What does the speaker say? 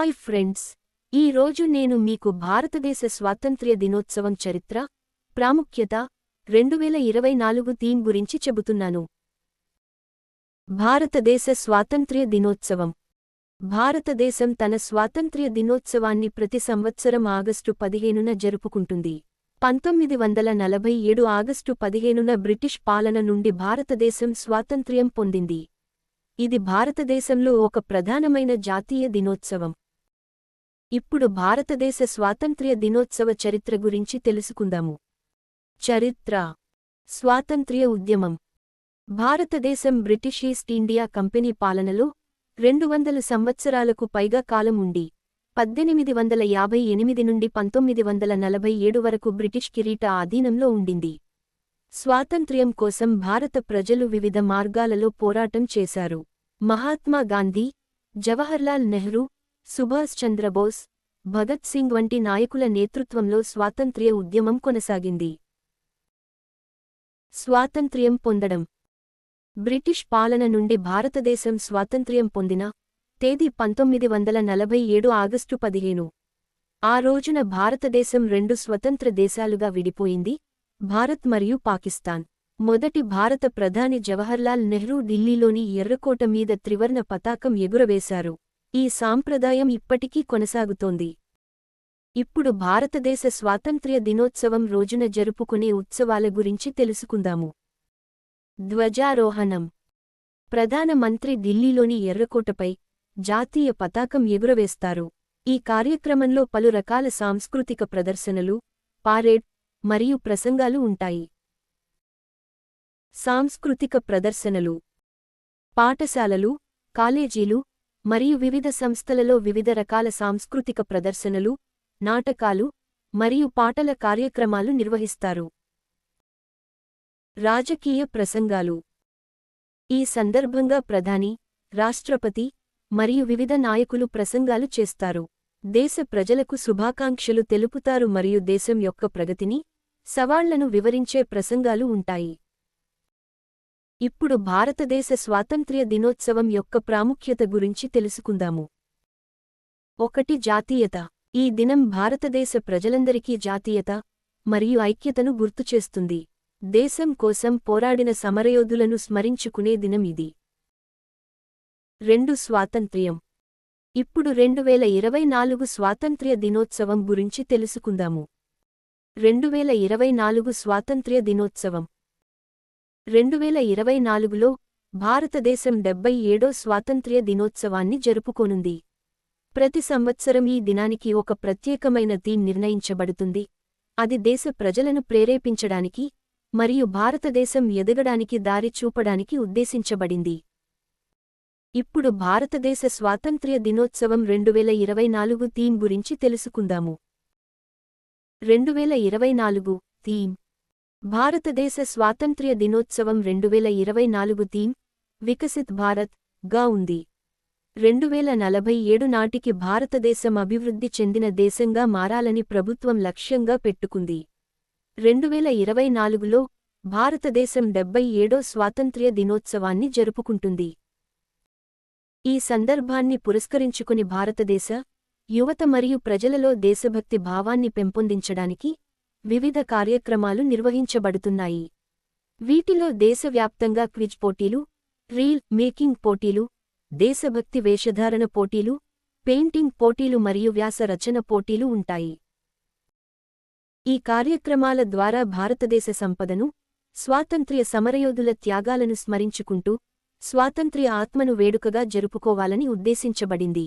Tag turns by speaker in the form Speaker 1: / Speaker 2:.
Speaker 1: Hi friends. ఈ రోజు నేను మీకు భారతదేశ స్వాతంత్ర్య దినోత్సవం చరిత్ర ప్రాముఖ్యత రెండువేల ఇరవై నాలుగు థీమ్ గురించి చెబుతున్నాను. భారతదేశ స్వాతంత్ర్య దినోత్సవం. భారతదేశం తన స్వాతంత్ర్య దినోత్సవాన్ని ప్రతి సంవత్సరం ఆగస్టు పదిహేనున జరుపుకుంటుంది. పంతొమ్మిది వందల నలభై ఏడు ఆగస్టు పదిహేనున బ్రిటిష్ పాలన నుండి భారతదేశం స్వాతంత్ర్యం పొందింది. ఇది భారతదేశంలో ఒక ప్రధానమైన జాతీయ దినోత్సవం. ఇప్పుడు భారతదేశ స్వాతంత్ర్య దినోత్సవ చరిత్ర గురించి తెలుసుకుందాము. చరిత్ర. స్వాతంత్ర్య ఉద్యమం. భారతదేశం బ్రిటిష్ ఈస్ట్ ఇండియా కంపెనీ పాలనలో రెండు వందల సంవత్సరాలకు పైగా కాలం ఉండి పద్దెనిమిది వందల యాభై ఎనిమిది నుండి పంతొమ్మిది వందల నలభై ఏడు వరకు బ్రిటిష్ కిరీట ఆధీనంలో ఉండింది. స్వాతంత్ర్యం కోసం భారత ప్రజలు వివిధ మార్గాలలో పోరాటం చేశారు. మహాత్మా గాంధీ జవహర్లాల్ నెహ్రూ సుభాష్ చంద్రబోస్ భగత్ సింగ్ వంటి నాయకుల నేతృత్వంలో స్వాతంత్ర్య ఉద్యమం కొనసాగింది. స్వాతంత్ర్యం పొందడం. బ్రిటిష్ పాలన నుండి భారతదేశం స్వాతంత్ర్యం పొందిన తేదీ పంతొమ్మిది వందల నలభై ఏడు ఆగస్టు పదిహేను. ఆ రోజున భారతదేశం రెండు స్వతంత్ర దేశాలుగా విడిపోయింది భారత్ మరియు పాకిస్తాన్. మొదటి భారత ప్రధాని జవహర్లాల్ నెహ్రూ ఢిల్లీలోని ఎర్రకోట మీద త్రివర్ణ పతాకం ఎగురవేశారు. ఈ సాంప్రదాయం ఇప్పటికీ కొనసాగుతోంది. ఇప్పుడు భారతదేశ స్వాతంత్ర్య దినోత్సవం రోజున జరుపుకునే ఉత్సవాల గురించి తెలుసుకుందాము. ధ్వజారోహణం. ప్రధాన మంత్రి ఢిల్లీలోని ఎర్రకోటపై జాతీయ పతాకం ఎగురవేస్తారు. ఈ కార్యక్రమంలో పలు రకాల సాంస్కృతిక ప్రదర్శనలు పారేడ్ మరియు ప్రసంగాలు ఉంటాయి. సాంస్కృతిక ప్రదర్శనలు. పాఠశాలలు కాలేజీలు మరియు వివిధ సంస్థలలో వివిధ రకాల సాంస్కృతిక ప్రదర్శనలు నాటకాలు మరియు పాటల కార్యక్రమాలు నిర్వహిస్తారు. రాజకీయ ప్రసంగాలు. ఈ సందర్భంగా ప్రధాని రాష్ట్రపతి మరియు వివిధ నాయకులు ప్రసంగాలు చేస్తారు. దేశ ప్రజలకు శుభాకాంక్షలు తెలుపుతారు మరియు దేశం యొక్క ప్రగతిని సవాళ్ళను వివరించే ప్రసంగాలు ఉంటాయి. ఇప్పుడు భారతదేశ స్వాతంత్ర్య దినోత్సవం యొక్క ప్రాముఖ్యత గురించి తెలుసుకుందాము. ఒకటి జాతీయత. ఈ దినం భారతదేశ ప్రజలందరికీ జాతీయత మరియు ఐక్యతను గుర్తుచేస్తుంది దేశం కోసం పోరాడిన సమరయోధులను స్మరించుకునే దినం ఇది. రెండు స్వాతంత్ర్యం. ఇప్పుడు రెండు వేల ఇరవై నాలుగు స్వాతంత్ర్య దినోత్సవం గురించి తెలుసుకుందాము. రెండు వేల ఇరవై నాలుగు స్వాతంత్ర్య దినోత్సవం. రెండు వేల ఇరవై నాలుగులో భారతదేశం డెబ్బై ఏడో స్వాతంత్ర్య దినోత్సవాన్ని జరుపుకోనుంది. ప్రతి సంవత్సరం ఈ దినానికి ఒక ప్రత్యేకమైన థీమ్ నిర్ణయించబడుతుంది. అది దేశ ప్రజలను ప్రేరేపించడానికి మరియు భారతదేశం ఎదగడానికి దారి చూపడానికి ఉద్దేశించబడింది. ఇప్పుడు భారతదేశ స్వాతంత్ర్య దినోత్సవం రెండువేల ఇరవై నాలుగు థీమ్ గురించి తెలుసుకుందాము. రెండువేల ఇరవై నాలుగు థీమ్ భారతదేశ స్వాతంత్ర్య దినోత్సవం రెండువేల ఇరవై నాలుగు థీమ్ వికసిత్ భారత్గా ఉంది. రెండువేల నలభై ఏడు నాటికి భారతదేశం అభివృద్ధి చెందిన దేశంగా మారాలని ప్రభుత్వం లక్ష్యంగా పెట్టుకుంది. రెండువేల ఇరవై నాలుగులో భారతదేశం డెబ్బై ఏడో స్వాతంత్ర్య దినోత్సవాన్ని జరుపుకుంటుంది. ఈ సందర్భాన్ని పురస్కరించుకుని భారతదేశ యువత మరియు ప్రజలలో దేశభక్తి భావాన్ని పెంపొందించడానికి వివిధ కార్యక్రమాలు నిర్వహించబడుతున్నాయి. వీటిలో దేశవ్యాప్తంగా క్విజ్ పోటీలు రీల్ మేకింగ్ పోటీలు దేశభక్తి వేషధారణ పోటీలు పెయింటింగ్ పోటీలు మరియు వ్యాస రచన పోటీలు ఉంటాయి. ఈ కార్యక్రమాల ద్వారా భారతదేశ సంపదను స్వాతంత్ర్య సమరయోధుల త్యాగాలను స్మరించుకుంటూ స్వాతంత్ర్య ఆత్మను వేడుకగా జరుపుకోవాలని ఉద్దేశించబడింది.